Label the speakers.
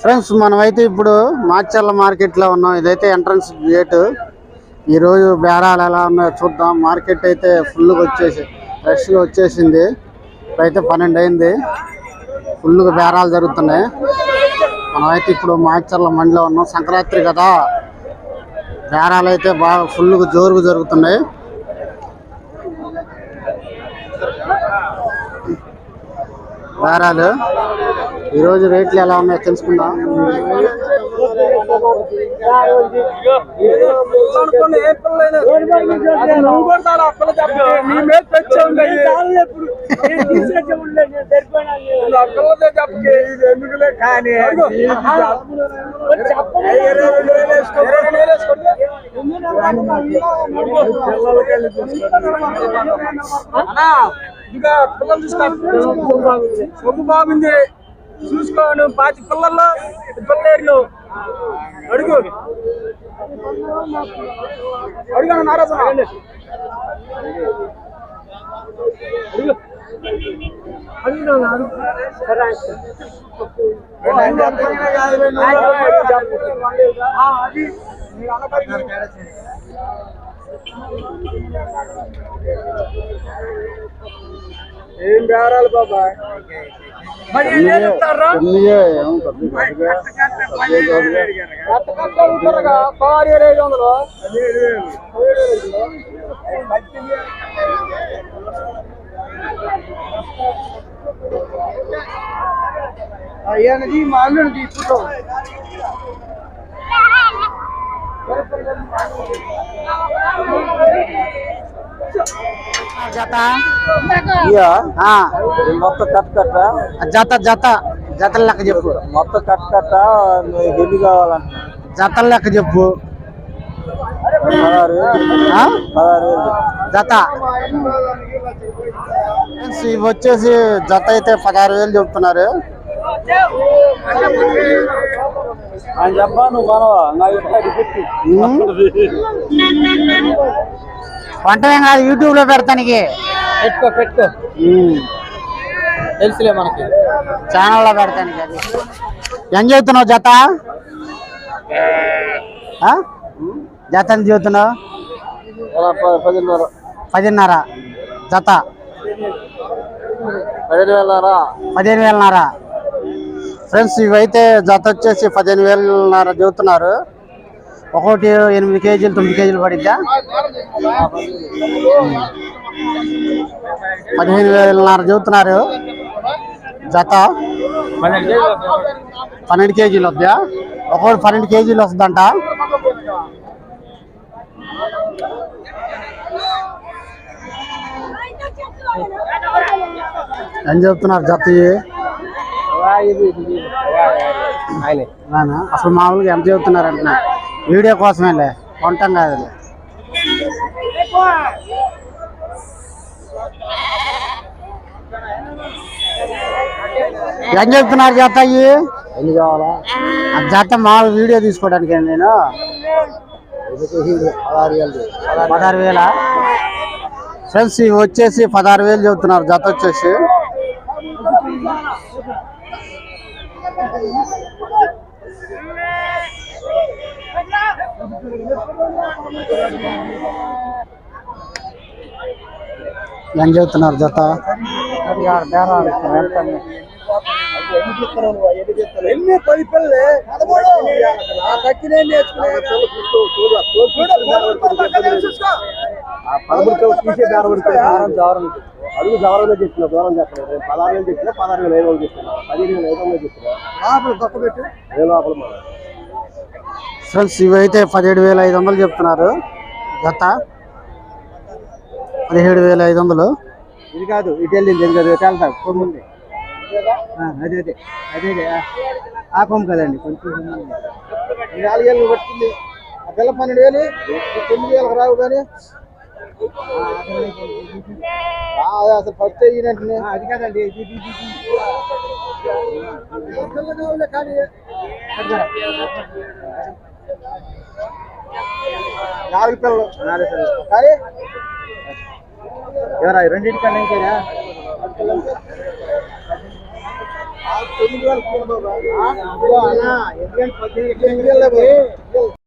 Speaker 1: Friends మనమైతే ఇప్పుడు మాచర్ల మార్కెట్లో ఉన్నాం. ఇదైతే ఎంట్రన్స్ గేటు ఈరోజు బేరాలు ఎలా ఉన్నాయో చూద్దాం. మార్కెట్ అయితే ఫుల్గా వచ్చేసి రష్గా వచ్చేసింది. ఇప్పుడైతే పన్నెండు అయింది. ఫుల్గా బేరాలు జరుగుతున్నాయి. మనమైతే ఇప్పుడు మాచర్ల మండిలో ఉన్నాం. సంక్రాంతి కదా. బేరాలు అయితే బాగా ఫుల్గా జోరుగా జరుగుతున్నాయి. దారాలు ఈరోజు రేట్లు ఎలా ఉన్నాయో తెలుసుకుందాం.
Speaker 2: ఇంకా పిల్లలు చూసుకో సొమ్ము బాగుంది చూసుకోను. పాతి పిల్లల్లో పిల్లలు అడుగు. అడుగు నారాజు బాబా మరి ఏం చేస్తారా
Speaker 1: ఎనిమిదే, ఏమో పబ్లిక్ అడిగా, పబ్లిక్ అడిగా.
Speaker 2: కొత్త కట్టలు ఉంటారుగా పదహారు ఐదు వందలు అయ్యానది మా అల్లుడు తీసుకుంటాం
Speaker 1: జత
Speaker 3: ఇయ్యా
Speaker 1: ఆ,
Speaker 3: మొత్తం కట్ కట్ట
Speaker 1: జత జత జతల లెక్క చెప్పు
Speaker 3: మొత్తం కట్ కట్ట మీకు ఎన్ని కావాలంటున్నా
Speaker 1: జతల లెక్క చెప్పు
Speaker 3: పదహారు వేలు
Speaker 1: ఆ?
Speaker 3: పదహారు వేలు
Speaker 1: జత ఫ్రెండ్స్, ఇవి వచ్చేసి జత అయితే పదహారు వేలు చెప్తున్నారు
Speaker 3: ఆయన చెప్పా నువ్వు మనవా నా ఇంటి పెట్టి
Speaker 1: ఉమ్. వంటమే కాదు యూట్యూబ్లో పెడతానికి.
Speaker 3: పెట్టుకో పెట్టుకో. తెలుసులే మనకి.
Speaker 1: ఛానల్లో పెడతానికి అది. ఏం చెబుతున్నావు జత? జత ఎంత చెబుతున్నావు
Speaker 3: పదిన్నర.
Speaker 1: పదిన్నర. జత?
Speaker 3: పదిహేను వేలరా
Speaker 1: పదిహేను వేలన్నర ఫ్రెండ్స్ ఇవైతే జత వచ్చేసి పదిహేను వేలన్నర చెబుతున్నారు ఒక్కొక్కటి ఎనిమిది కేజీలు తొమ్మిది కేజీలు పడిద్దా? పదిహేను వేలన్నర చెబుతున్నారు జత? పన్నెండు కేజీలు వద్దా? ఒక్కొక్కటి పన్నెండు కేజీలు వస్తుందంట. ఏం చెప్తున్నారు జత అసలు మామూలుగా ఎంత చెబుతున్నారు అంటున్నా వీడియో కోసమేలే కొంటాం కాదులే. ఏం చెప్తున్నారు జత అయ్యి
Speaker 3: ఎన్ని కావాలా?
Speaker 1: ఆ జత మామూలు వీడియో తీసుకోవడానికి నేను?
Speaker 3: పదహారు వేల
Speaker 1: ఫ్రెండ్స్ ఇవి వచ్చేసి పదహారు వేలు చెబుతున్నారు జత వచ్చేసి. ఏం చెబుతున్నారు జత?
Speaker 2: ఎన్ని పది పిల్లలే? ఆ
Speaker 3: దారం అడుగు దారంలో చెప్పిన దూరం చెప్పలేదు పదహారు వేలు చెప్పిన పదహారు వేలు ఐదు వందలు చెప్పిన పదిహేను వేలు ఐదు వందలు చెప్పిన
Speaker 2: తొక్క పెట్టు.
Speaker 3: ఏ లోపల
Speaker 1: ఫ్రెండ్స్ ఇవి అయితే పదిహేడు వేల ఐదు వందలు చెప్తున్నారు జత పదిహేడు వేల ఐదు వందలు
Speaker 3: ఇది కాదు ఇటు వెళ్ళింది ఇది కాదు వెళ్తా కొమ్ము ఉంది ఆ, అదే అదే అదే ఆ. కొమ్ము కదండి కొంచెం
Speaker 2: నాలుగేళ్ళు పట్టింది ఆ పిల్ల పన్నెండు వేలు తొమ్మిది వేలకు రావు కానీ అసలు ఫస్ట్ అయినట్టు
Speaker 3: అది కాదండి.
Speaker 2: కానీ నాలుగు పిల్లలు.
Speaker 3: నాలుగు పిల్లలు.
Speaker 2: కానీ
Speaker 3: ఎవరా రెండింటి కన్నా ఇంకేనా? తొమ్మిది వేలు ఇచ్చాను